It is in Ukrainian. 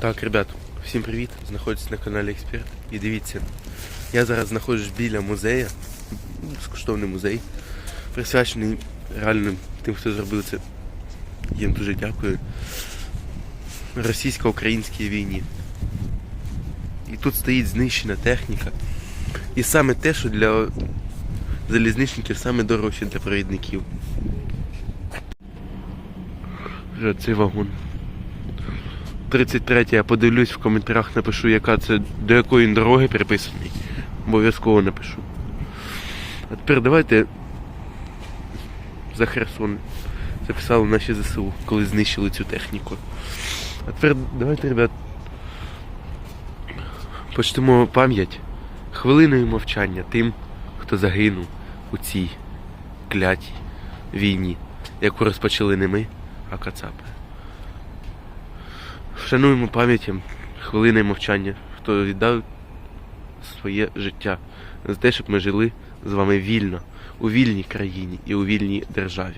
Так, ребят, всім привіт! Знаходитесь на каналі Експерт. І дивіться, я зараз знаходжусь біля музею, безкоштовний музей, присвячений реально тим, хто зробив це. Їм дуже дякую. Російсько-українській війні. І тут стоїть знищена техніка. І саме те, що для залізничників саме дорожче для провідників. Вже цей вагон. 33 я подивлюсь в коментарях, напишу, яка це до якої він дороги приписаний. Обов'язково напишу. А тепер давайте за Херсон. Це писали наші ЗСУ, коли знищили цю техніку. А тепер давайте, ребят, почнемо пам'ять хвилиною мовчання тим, хто загинув у цій клятій війні, яку розпочали не ми, а кацапи. Вшануємо пам'яті хвилини мовчання, хто віддав своє життя за те, щоб ми жили з вами вільно, у вільній країні і у вільній державі.